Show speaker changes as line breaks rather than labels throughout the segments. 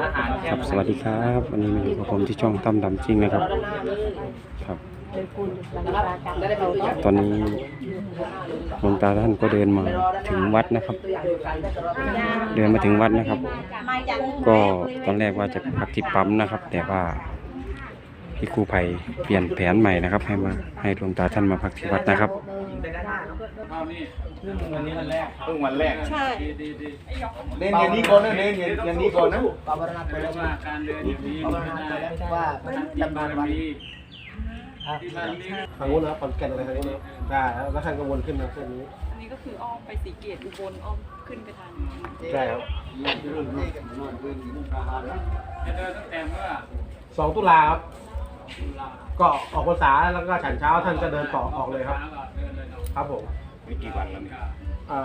อาหารแค่
ครับสวัสดีครับ วันนี้มาอยู่กับผมที่ช่องตั้มดำจริงนะครับ ครับ ตอนนี้หลวงตาท่านก็เดินมาถึงวัดนะครับ เดินมาถึงวัดนะครับ ก็ตอนแรกว่าจะพักที่ปั๊มนะครับ แต่ว่าพี่ครูภัยเปลี่ยนแผนใหม่นะครับ ให้มาให้หลวงตาท่านมาพักที่วัดนะครับ
เอานี่เพิ่งวันนี้วันแรก
เพิ่งวันแรก
ใช่
ดีดีดี
เล่นอย่างนี้ก่อนนะเล่นอย่างนี้ก่อนนะ
เพราะว่าการเดินอย่างนี้ไม่ได้
ว่า
ที่บารมีที่บารมี
ทางนู้นนะขอนแก่นอะไรทางนู้นนะได้แล้วทางกังวลขึ้นมาเส้นนี้
อันนี้ก็คืออ้อมไปสีเกตอุบลอ้อมขึ้นไปทาง
ใช่ครับ
จะเดินตั้งแต่เมื่อ
สองตุลาครับ
ตุลา
ก็ออกพรรษาแล้วก็ฉันเช้าท่านก็เดินต่อออกเลยครับ
แล้วก็เดินเลยเนาะ
ครับผม
มีกี่วันแล้วเนี่ย
อ่า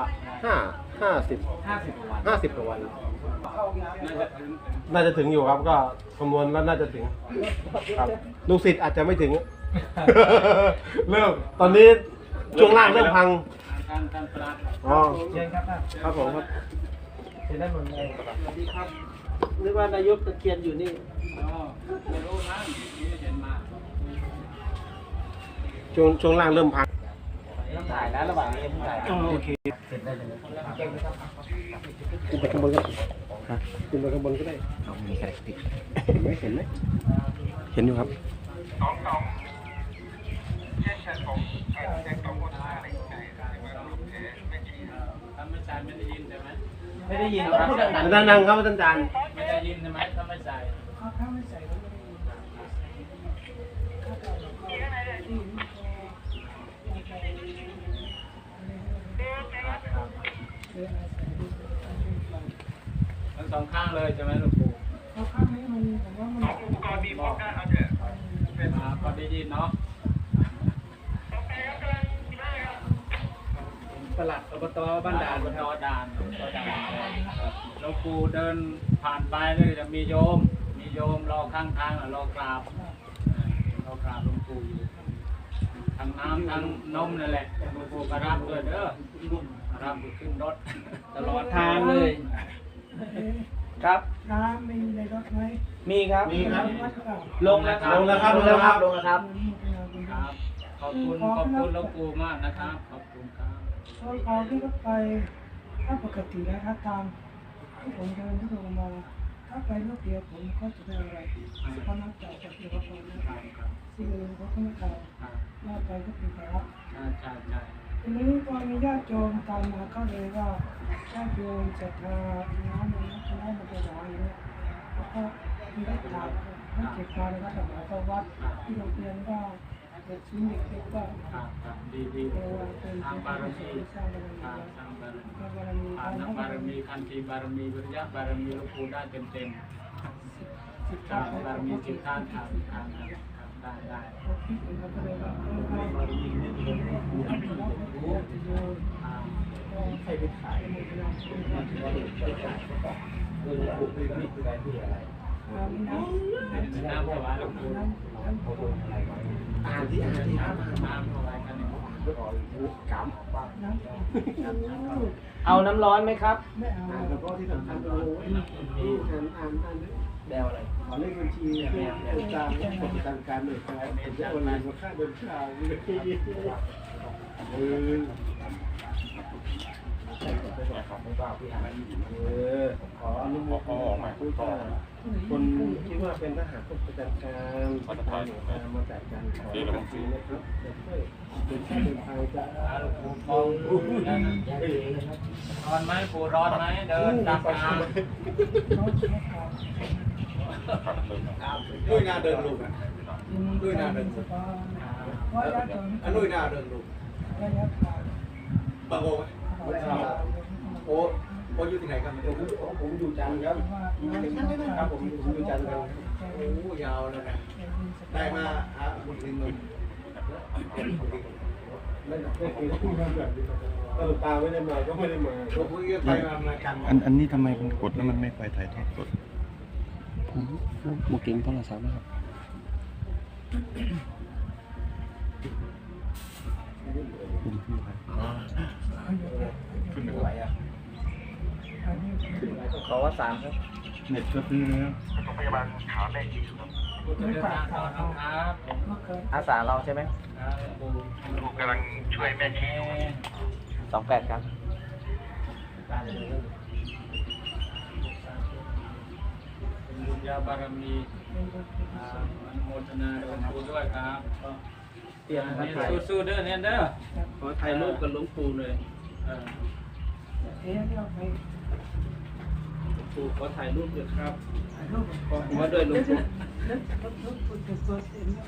ห้าห้าสิบ
ห้าสิบกว่าวัน
ห้าสิบกว่าวัน
น่าจะถึง
น่าจะถึงอยู่ครับก็คำนวณแล้วน่าจะถึงครับลูกศิษย์อาจจะไม่ถึง เริ่มตอนนี้ช่วงล่างเริ่มพัง
การการปราบ
อ๋อ
เชิญครับ
ครับผมครับ
เชิญได้หมดเลย
สวัสดีครับนึกว่านายกตะเคียนอยู่นี่
อ๋อไม่รู้มั้งไม่เห็นมา
ช่วงช่วงล่างเริ่มพัง
ต้องถ่ายนะระหว่างนี้ต้องถ่าย
โอเคขึ้นไปข้างบนก็ได้ฮะขึ้นไปข้างบนก็ได้
มีใครติด
เห็นไหมเห็นไหม
เห็นอยู่ครับ
ถ้าไม่ใส่ไม่ได้ยินใช่ไหม
ไม่ได้ยินครับพูดดัง
นั่งนั่งครับอาจารย์
ไม่ได้ยินใช่ไหมถ้าไม่ใส่ทั้ งสองข้างเลยใช่ไหมหลวงปู่ข้างนี้มันผมว่ามันอุปกรณ์มีพร้อมกันเอาเถอะพอได้ยินเนาะ
ๆประหลัดอบตบ้านด่าน
บนดอดานดอดานหลวงปู่เดินผ่านไปเลยจะมีโยม มีโยมรอข้างทางรอกราบรอกราบหลวงปู่อยู่ ทั้งน้ำทั้งนมนั่นแหละหลวงปู่ก็รับด้วยเด้อรับขึ้นรถ
ตลอดทางเลย ครับ
น้ำมีในรถไหม
มีครับ
มีครับ
วัดเปล่า
ลงแล้วครับ
ลงแล้วครับ ลงแล้วครับ
ลงแล้วครับ
ครับขอบคุณขอบคุณหลวงปู่มากนะครับ ขอบคุณครับ
ตอนออกที่รถไปถ้าปกติแล้วถ้าตามที่ผมเดินที่ลงมาถ้าไปรถเดียวผมก็จะได้อะไรเพราะนับจากจากที่รถผมนะครับสิ่งอื่นก็ไม่เอา
รับ
ว่าไปก็เป็นภาระ
ใช่ใช่
ทีนี้ก็มีญาติโยมตามมาก็เลยว่าญาติโยมศรัทธาน้ำมันน้มันจะหวานอนี้แล้วก็มีได้ถามให้เก็บมาแล้วก็ถวายเข้าวัดที่โรงเรียน ก็เด็กชิ้นเด็กๆก็
ครับครับดีดี
เออเป็น
ทางบารมี
สร้างบารมี
ทางทางบารมี
สร้างบารมี
ทานน้ำบารมีคันธีบารมีวิริยะบารมีหลวงปู่ได้เต็มเต็มๆทางบารมีสิบท่านทางทางครับได้ได้
ที่อื่นเขาก็เลยว่าเออให้บารมีเนี่ยโยมโยม
อ่า
ใครไปขาย
น้ำน้ำ
น้ำถวายหลวงปู่
น้ำน้ำ
อ่านที่อ่านที่อ่าน
น้ำถวายกันเนี่ย
กา
เอาน้ำร้อนไหมครับ
ไม่เอา
อ่านแล้วก็ที่สำคัญก็รู้อ่านอ่านอ่านอ่าน
แดวอะไร
ขอเลขบัญชีเนี่ยเป็นการเป็นการการหน่วยครับเป็นเจ้าอะไรมาค่าเดินทางเลยเออเออ ขออนุโมทนาผู้ชาคนที่ว่าเป็นทหารต้องประจำการขอทานมาจากการขอบัญชีนะครับจะช่วยเป็นค่เดินทางจะ
หลวงปู่ทองร้อนไหมปู่ร้อนไหมเดินตามทาง
ด้วยนาเดินลุกด้วยน้ำเป็น
ว่าญาติโยม
อันด้วยนาเดินลุก
ระยะทาง
บางโง โอ้โอ้อยู่ที่ไหนครับผมผมอยู่จันทร์ครับครับผมอยู่จันทร์ครับโอ้ยาวเลยนะได้มาหาบุญดินนไม่ไม่เคยพูดแบบนี้เออตาไม่ได้มาก็ไม่ได้มาก็คุยกันไปมากัน
อันอันนี้ทำไมมันกดแล้วมันไม่ไปถ่ายทอดสดบุกิงโทรศัพท์นะครับ
อว่าสามครับ
เน็ตก็ซื้อแล้ว
กูจะเดินทางต่อนะครับผม
เมื่อคืน
อาสาเราใช่ไหม
ครับกู
ผมกำลังช่วยแม่ชี
สองแปดครับ
เป็นบุญญาบารมีอ่าอนุโมทนาโดนกูด้วยครับก็
เตรียม
นี่
ถ่าย
สู้ๆเด้อเนี่ยเด้อ
ขอถ่ายรูปกับหลวงปู่เลย
เออ
เอ๊ะเนี่ยไป
หลวงปู่ขอถ่ายรูปด้วยครับ
ถ่ายรูป
ขอหัวด้วยหลวงปู่
แล้วรถรถรถรถรถเห็นไหม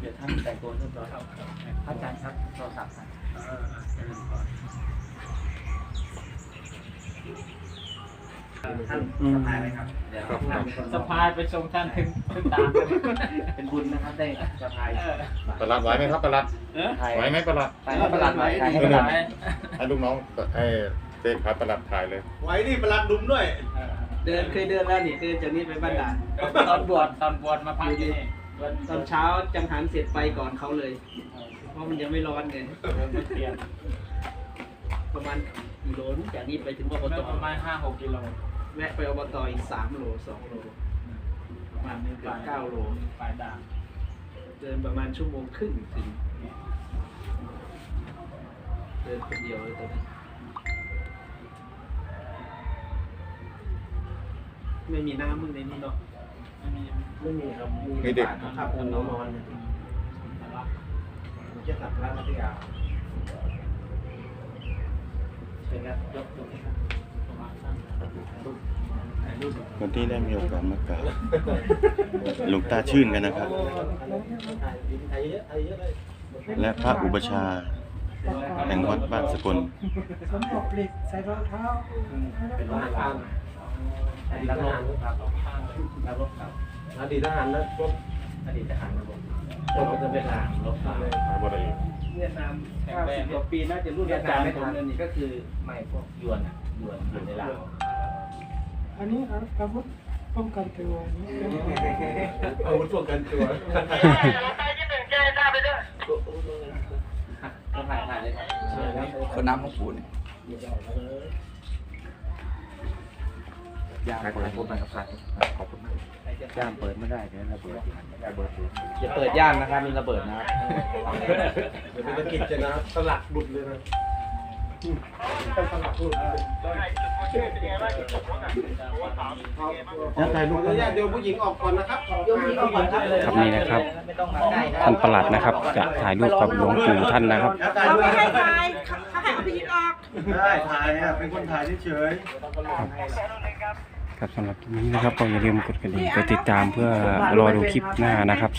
เดี๋ยวท่านแต่งตัวเรียบร้อย
ครับครับ
อาจารย์ครับโทรศัพท์ครับ
เออเออเจริญพร
ท่านสบายไหมครับเดี๋ยว
สะพายไปส่งท่านถึงถึงตามเลย
เป็นบุญนะครับได้สบาย
เออ
ประหลัดไหวไหมครับประหลัด
เออ
ถ่าย
ไหวไหมประหลัด
ถ่ายให้ประหลัดไว้ถ่ายให้
ไป
ประหลัด
ให้ลูกน้องให้ เด็กครับประหลัดถ่ายเลย
ไว้นี่ประหลัดดุมด้วย
เออ
เดินเคยเดินแล้วนี่เดินจากนี้ไปบ้านด่าน
ตอนบวชตอนบวชมาพักที่นี่บวช
ตอนเช้าจังหันเสร็จไปก่อนเขาเลย เพราะมันยังไม่ร้อนไง
เดินมาเปลี่ยน
ประมาณกิโลนึงจากนี้ไปถึงอบ
ประ
ต
มาณห้าหกกิโล
แวะไปอบตอีกสามโลสองโลประมาณเกือบเก้าโล
ปลายด่าง
เดินประมาณชั่วโมงครึ่งถึงเดินคนเดียวเลยตอนนี้ ไม่มีน้ำมึงในนี้เนาะ
ไม่มี
ไม่มีครับ
มีเด็ก
ครับผมนอนเนี่ยผมจะสับร้านพัทยาเชิญครับยกตรงนี้ครับ
ประมาณนั้นถ่ายรูป
วันที่ได้มีโอกาสมากราบหลวงตาชื่นกันนะครับ
ถ่ายถ่ายเยอะถ่ายเยอะเลย
และพระอุปชฌาย์แห่งวัดบ้านสกล
สมบอกเหล็กใส่รองเท้า
เป็นร้านทาน อดีตทหารครับ
ข้างเลย
ครับรถครับอดีตทหารนะรถอดีตทหารครับผมรถจะเป็นทหารรถทหาร
เวียดนาม90กว่าปีน่าจะรุ่นอาจารย์ผมนั่นนี่ก็คือ
ไม่พวกยวนอะยวนยวนในลาว
อันนี้อาวุธป้องกันตัว
อาวุธป้องกันตัว
เราไปที่หนึ่งแก้หน้าไปด้วย
ก็ถ่ายถ่ายเลยครับเชิญครับ
คนน้ำของปูเนี่ย
ย่างเปิดพูดหน่อยครับขอบคุณมากย่างเปิดไม่ได้เดี๋ยวระเบิดระเบิดอย่าเปิดย่างนะครับมีระเบิดนะครับเดี๋ยวเป็นตะกิดจะนะสลักบุดเลยนะสลักบุด
จะถ่ายรูป
ขออนุญาตโยมผู้หญิงออกก่อนนะครับโยมผู้หญิงออกก่อนครับ
ครับนี่นะครับ
ไม่ต้องมาใกล้
ท่านประหลัดนะครับ จะถ่ายรูปกับหลวงปู่ท่านนะครับ
เขาไม่ให้ถ่าย
เขาให้เอาไปยิงออก
ได้ถ่ายอะเป็นคนถ่ายเฉย
ครับสำหรับคลิปนี้นะครับก็อย่าลืมกดกระดิ่งกดติดตามเพื่อรอดูคลิปหน้านะครับ